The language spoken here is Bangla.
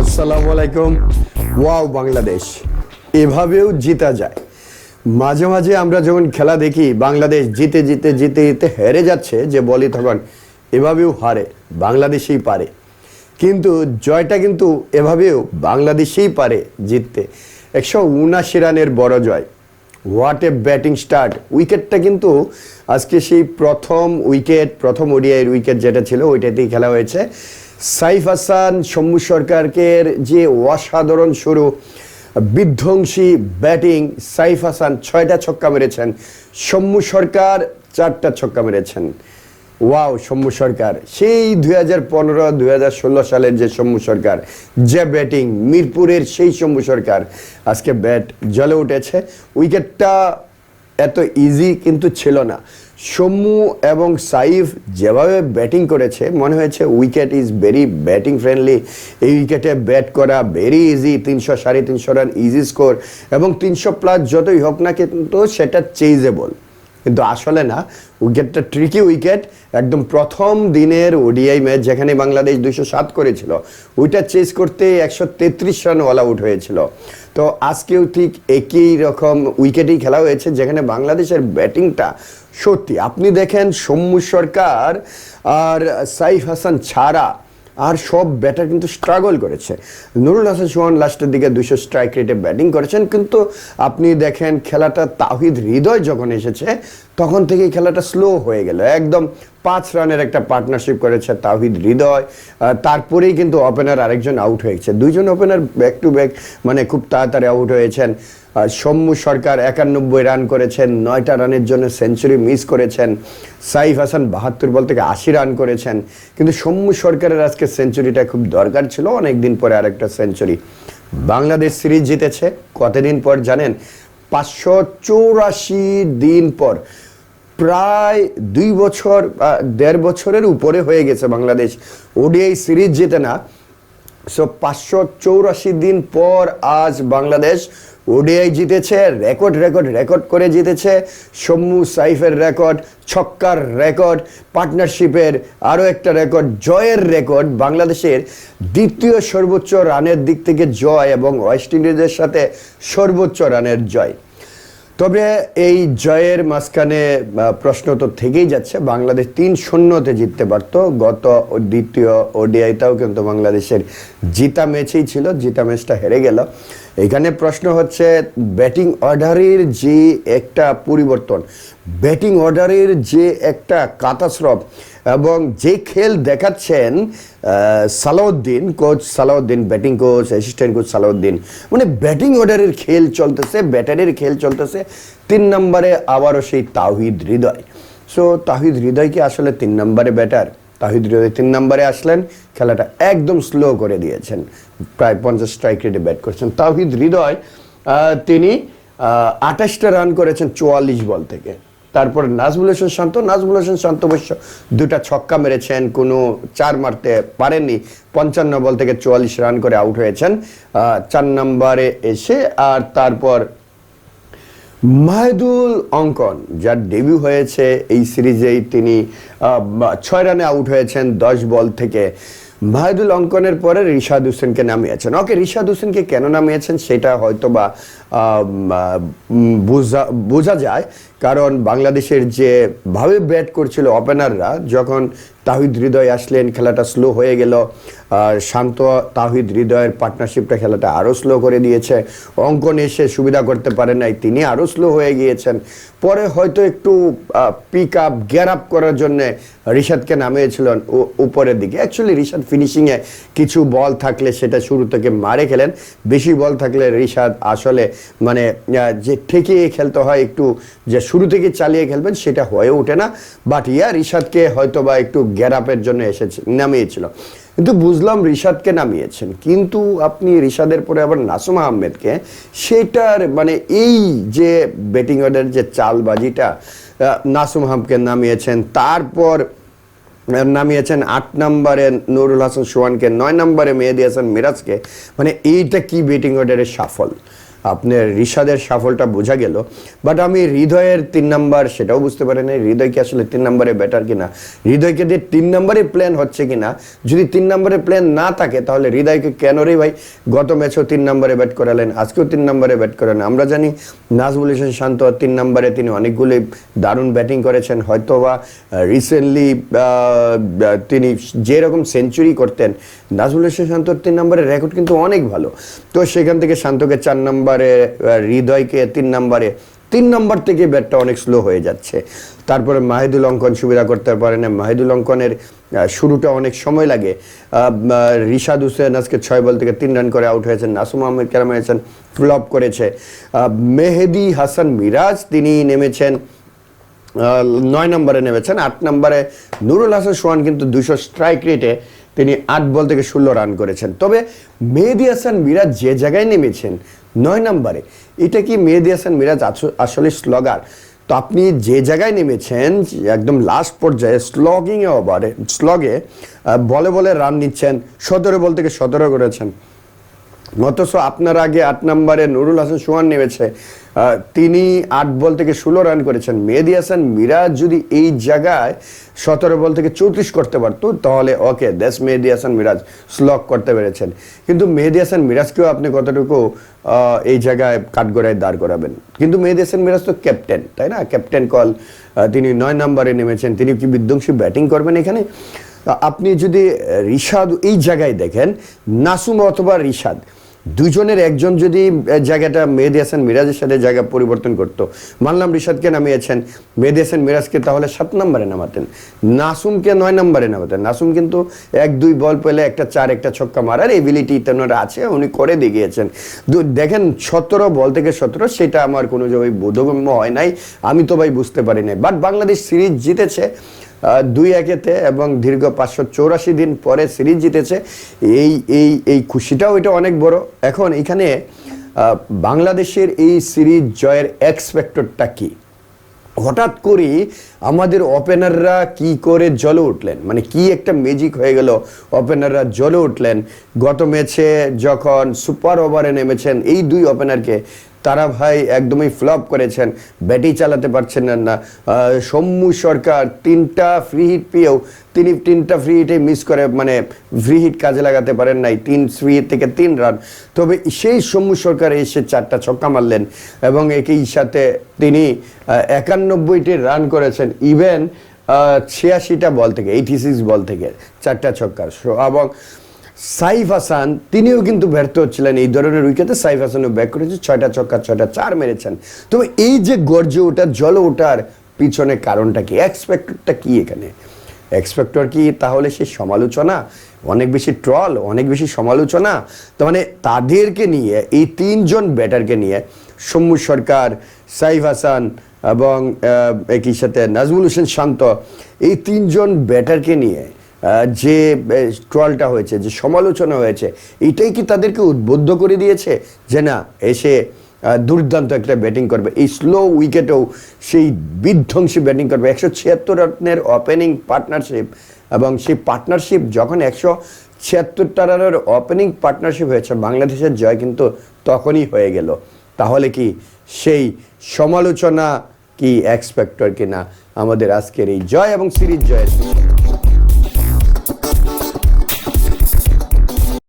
আসসালামু আলাইকুম। ওয়াও, বাংলাদেশ। এভাবেও জিতা যায়। মাঝে মাঝে আমরা যখন খেলা দেখি, বাংলাদেশ জিতে জিতে জিতে জিতে হেরে যাচ্ছে যে বলি তখন এভাবেও হারে, বাংলাদেশেই পারে। কিন্তু জয়টা কিন্তু এভাবেও বাংলাদেশেই পারে জিততে। একশো উনাশি রানের বড় জয়। What a batting start. উইকেটটা কিন্তু আজকে সেই প্রথম উইকেট, প্রথম ওডিআইয়ের উইকেট যেটা ছিল, ওইটাতেই খেলা হয়েছে। সাইফ হাসান, শম্ভু সরকারকের যে অসাধারণ শুরু, বিধ্বংসী ব্যাটিং, সাইফ হাসান ছয়টা ছক্কা মেরেছেন, শম্ভু সরকার চারটা ছক্কা মেরেছেন। ওয়াও, শম্ভু সরকার। সেই দুই হাজার পনেরো, দুই হাজার ষোলো সালের যে শম্ভু সরকার, যে ব্যাটিং, মিরপুরের সেই শম্ভু সরকার, আজকে ব্যাট জ্বলে উঠেছে। উইকেটটা এত ইজি কিন্তু ছিল না। সম্মু এবং সাইফ যেভাবে ব্যাটিং করেছে, মনে হয়েছে wicket is very batting friendly এই উইকেটে ব্যাট করা ভেরি ইজি তিনশো সাড়ে তিনশো রান ইজি স্কোর এবং তিনশো প্লাস যতই হোক না কিন্তু সেটা চেইজেবল কিন্তু আসলে না, উইকেটটা ট্রিকি উইকেট একদম প্রথম দিনের ওডিআই ম্যাচ যেখানে বাংলাদেশ দুইশো সাত করেছিল, ওইটা চেস করতে একশো তেত্রিশ রান অল আউট হয়েছিল। তো আজকেও ঠিক একই রকম উইকেটেই খেলা হয়েছে যেখানে বাংলাদেশের ব্যাটিংটা সত্যি। আপনি দেখেন সৌম্য সরকার আর সাইফ হাসান ছাড়া আর সব ব্যাটার কিন্তু স্ট্রাগল করেছে। নুরুল হাসান সোহান লাস্টের দিকে দুশো স্ট্রাইক রেটে ব্যাটিং করেছেন, কিন্তু আপনি দেখেন খেলাটা তাহিদ হৃদয় যখন এসেছে তখন থেকেই খেলাটা স্লো হয়ে গেল। একদম পাঁচ রানের একটা পার্টনারশিপ করেছে তাহিদ হৃদয়। তারপরেই কিন্তু ওপেনার আরেকজন আউট হয়েছে দুইজন ওপেনার ব্যাক টু ব্যাক মানে খুব তাড়াতাড়ি আউট হয়েছেন। সৌম্য সরকার একানব্বই রান করেছেন, নয়টা রানের জন্য সেঞ্চুরি মিস করেছেন। সাইফ হাসান বাহাত্তর বল থেকে আশি রান করেছেন। কিন্তু সৌম্য সরকারের আজকে সেঞ্চুরিটা খুব দরকার ছিল। অনেক দিন পরে আরেকটা সেঞ্চুরি বাংলাদেশ সিরিজ জিতেছে। কতদিন পর জানেন? পাঁচশো চৌরাশি দিন পর। প্রায় দুই বছর বা দেড় বছরের উপরে হয়ে গেছে বাংলাদেশ ওডিআই সিরিজ জেতে না। সো পাঁচশো চৌরাশি দিন পর আজ বাংলাদেশ ওডিআই জিতেছে, রেকর্ড রেকর্ড রেকর্ড করে জিতেছে। সম্মু সাইফের রেকর্ড, ছক্কার রেকর্ড, পার্টনারশিপের আরও একটা রেকর্ড, জয়ের রেকর্ড, বাংলাদেশের দ্বিতীয় সর্বোচ্চ রানের দিক থেকে জয় এবং ওয়েস্ট ইন্ডিজের সাথে সর্বোচ্চ রানের জয়। তবে এই জয়ের মাঝখানে প্রশ্ন তো থেকেই যাচ্ছে। বাংলাদেশ তিন শূন্যতে জিততে পারত। গত দ্বিতীয় ওডিআইটাও কিন্তু বাংলাদেশের জিতা ম্যাচেই ছিল। জিতা ম্যাচটা হেরে গেল। এখানে প্রশ্ন হচ্ছে ব্যাটিং অর্ডারের যে একটা পরিবর্তন ব্যাটিং অর্ডারের যে একটা কাতাস্রব এবং যে খেল দেখাচ্ছেন Salauddin coach Salauddin batting coach assistant coach Salauddin মানে ব্যাটিং অর্ডারের খেল চলতেছে ব্যাটারের খেল চলতেছে, তিন নম্বরে আবারও সেই তাহিদ হৃদয়। সো তাহিদ হৃদয় কি আসলে তিন নম্বরে ব্যাটার তাহিদ হৃদয় তিন নম্বরে আসলেন। খেলাটা একদম স্লো করে দিয়েছেন। প্রায় পঞ্চাশ স্ট্রাইক রেটে ব্যাট করেছেন। তাহিদ হৃদয় তিনি আঠাশটা রান করেছেন চুয়াল্লিশ বল থেকে। তারপর নাজমুল হোসেন শান্ত, নাজমুল হোসেন শান্ত অবশ্য দুটা ছক্কা মেরেছেন, কোনো চার মারতে পারেননি। পঞ্চান্ন বল থেকে চুয়াল্লিশ রান করে আউট হয়েছেন। চার নম্বরে এসে আর তারপর মাহেদুল অঙ্কন, যার ডেবিউ হয়েছে এই সিরিজেই তিনি ছয় রানে আউট হয়েছেন দশ বল থেকে। মাহেদুল অঙ্কনের পরে রিশাদ হোসেনকে নামিয়েছেন। ওকে, রিশাদ হোসেনকে কেন নামিয়েছেন সেটা হয়তো বা বোঝা বোঝা যায়। কারণ বাংলাদেশের যে ভাবে ব্যাট করছিল ওপেনাররা যখন তাহিদ হৃদয় আসলেন, খেলাটা স্লো হয়ে গেল শান্ত তাহিদ হৃদয়ের পার্টনারশিপটা খেলাটা আরও স্লো করে দিয়েছে। অঙ্কন এসে সুবিধা করতে পারেন নাই, তিনি আরও স্লো হয়ে গিয়েছেন। পরে হয়তো একটু পিক আপ গেয়ার আপ করার জন্যে রিশাদকে নামিয়েছিলেন উপরের দিকে। অ্যাকচুয়ালি রিশাদ ফিনিশিংয়ে কিছু বল থাকলে সেটা শুরু থেকে মারে খেলেন। বেশি বল থাকলে রিশাদ আসলে মানে যে ঠেকিয়ে খেলতে হয়, একটু যে শুরু থেকে চালিয়ে খেলবেন, সেটা হয়ে ওঠে না। বাট ইয়া রিশাদকে হয়তো বা একটু গ্যারাপের জন্য এসেছে, নামিয়েছিল। কিন্তু বুঝলাম রিশাদকে নামিয়েছেন। কিন্তু আপনি রিশাদের পরে আবার নাসুম আহমেদকে, সেটার মানে এই যে ব্যাটিং অর্ডার যে চালবাজিটা নাসুম আহমদকে নামিয়েছেন। তারপর নামিয়েছেন আট নম্বরে নুরুল হাসান সোহানকে নয় নম্বরে মেহেদি হাসান মিরাজকে। মানে এইটা কি ব্যাটিং অর্ডারের সাফল আপনার ঋষাদের সাফলটা বোঝা গেল বাট আমি হৃদয়ের তিন নাম্বার সেটাও বুঝতে পারি না হৃদয় কি আসলে তিন নম্বরে বেটার কিনা? হৃদয়কে দিয়ে তিন নম্বরে প্ল্যান হচ্ছে কিনা? যদি তিন নাম্বারে প্ল্যান না থাকে, তাহলে হৃদয়কে কেন রে ভাই? গত ম্যাচেও তিন নাম্বারে ব্যাট করালেন, আজকেও তিন নাম্বারে ব্যাট করালেন আমরা জানি নাজমুল ইসলাম শান্ত তিন নাম্বারে তিনি অনেকগুলি দারুণ ব্যাটিং করেছেন, হয়তোবা রিসেন্টলি তিনি যেরকম সেঞ্চুরি করতেন, নাজমুল ইসলাম শান্তর তিন নম্বরের রেকর্ড কিন্তু অনেক ভালো। তো সেখান থেকে শান্তকে চার নম্বরে আহ, হৃদয়কে তিন নম্বরে তিন নম্বর থেকে ব্যাটটা অনেক স্লো হয়ে যাচ্ছে। তারপরে মাহিদুল অঙ্কন সুবিধা করতে পারে না। মাহিদুল অঙ্কনের শুরুটা অনেক সময় লাগে। রিশাদ হুসেন আজকে ছয় বল থেকে তিন রান করে আউট হয়েছেন। নাসুম আহমেদ কেরাম হয়েছেন ফ্লপ করেছে। মেহেদি হাসান মিরাজ তিনি নেমেছেন নয় নম্বরে নেমেছেন। আট নম্বরে নুরুল হাসান সোহান কিন্তু দুশো স্ট্রাইক রেটে তিনি আট বল থেকে ষোলো রান করেছেন। তবে মেহেদি হাসান মিরাজ যে জায়গায় নেমেছেন, নয় নম্বরে, এটা কি মেহেদি হাসান মিরাজ আসলে স্লগার তো আপনি যে জায়গায় নেমেছেন, একদম লাস্ট পর্যায়ে স্লগিংয়ে ওভারে স্লগে বলে বলে রান নিচ্ছেন, সতেরো বল থেকে সতেরো করেছেন। অথচ আপনার আগে আট নম্বরে নুরুল হাসান সোহান নেমেছে। তিনি আট বল থেকে ষোলো রান করেছেন। মেহেদি হাসান, মিরাজ যদি এই জায়গায় সতেরো বল থেকে চৌত্রিশ করতে পারতো, তাহলে ওকে, দেশ মেহেদি হাসান, মিরাজ স্লক করতে পেরেছেন। কিন্তু মেহেদি হাসান, মিরাজকেও আপনি কতটুকু এই জায়গায় কাঠগড়ায় দাঁড় করাবেন? কিন্তু মেহেদি হাসান, মিরাজ তো ক্যাপ্টেন তাই না? ক্যাপ্টেন কল তিনি নয় নম্বরে নেমেছেন। তিনি কি বিধ্বংসী ব্যাটিং করবেন এখানে? আপনি যদি রিশাদ এই জায়গায় দেখেন, নাসুম অথবা রিশাদ দুজনের একজন যদি জায়গাটা মেহেদি হাসান মিরাজের সাথে জায়গা পরিবর্তন করতো। মানলাম রিশাদকে নামিয়েছেন, মেহেদি হাসান মিরাজকে তাহলে সাত নম্বরে নামাতেন। নাসুমকে নয় নম্বরে নামাতেন। নাসুম কিন্তু এক, দুই বল পেলে একটা চার, একটা ছক্কা মারার এবিলিটি তেনার আছে, উনি করে দেখিয়েছেন। দেখেন সতেরো বল থেকে সতেরো, সেটা আমার কোনো জায়গায় বোধগম্য হয় নাই। আমি তো ভাই বুঝতে পারি নাই। বাট বাংলাদেশ সিরিজ জিতেছে দুই একেতে এবং দীর্ঘ পাঁচশো চৌরাশি দিন পরে সিরিজ জিতেছে। এই এই এই খুশিটাও এটা অনেক বড়। এখন এখানে বাংলাদেশের এই সিরিজ জয়ের এক্সপেক্টরটা কি? হঠাৎ করে আমাদের ওপেনাররা কি করে জ্বলে উঠলেন? মানে কি একটা ম্যাজিক হয়ে গেল ওপেনাররা জ্বলে উঠলেন। গত ম্যাচে যখন সুপার ওভারে নেমেছেন, এই দুই ওপেনারকে তারা ভাই একদমই ফ্লপ করেছেন ব্যাটই চালাতে পারছেন না সৌম্য সরকার তিনটা ফ্রি হিট পেয়েও তিনি তিনটা ফ্রি হিটে মিস করে মানে ফ্রি হিট কাজে লাগাতে পারেন নাই, তিন ফ্রি হিট থেকে তিন রান তবে সেই সৌম্য সরকার এসে চারটা ছক্কা মারলেন এবং একই সাথে তিনি একানব্বইটি রান করেছেন ইভেন ছিয়াশিটা বল থেকে এইটি সিক্স বল থেকে, চারটা ছক্কা এবং সাইফ হাসান, তিনিও কিন্তু ব্যর্থ হচ্ছিলেন। এই ধরনের উইকেটে সাইফ হাসানও ব্যাক করেছে, ছয়টা ছক্কা, ছয়টা চার মেরেছেন। তবে এই যে গর্জে ওঠার, জল ওঠার পিছনে কারণটা কি? এক্সপেক্টরটা কি এখানে? এক্সপেক্টর কি? তাহলে সে সমালোচনা? অনেক বেশি ট্রল অনেক বেশি সমালোচনা? তার মানে তাদেরকে নিয়ে, এই তিনজন ব্যাটারকে নিয়ে সৌম্য সরকার, সাইফ হাসান এবং একই সাথে নাজমুল হোসেন শান্ত, এই তিনজন ব্যাটারকে নিয়ে যে ট্রলটা হয়েছে, যে সমালোচনা হয়েছে, এটাই কি তাদেরকে উদ্বুদ্ধ করে দিয়েছে যে না, এসে দুর্দান্ত একটা ব্যাটিং করবে? এই স্লো উইকেটেও সেই বিধ্বংসী ব্যাটিং করবে। একশো ছিয়াত্তর রানের ওপেনিং পার্টনারশিপ এবং সেই পার্টনারশিপ যখন একশো ছিয়াত্তরটা রানের ওপেনিং পার্টনারশিপ হয়েছে, বাংলাদেশের জয় কিন্তু তখনই হয়ে গেল। তাহলে কি সেই সমালোচনা কি এক্সপেক্টর কিনা আমাদের আজকের এই জয় এবং সিরিজ জয়ের?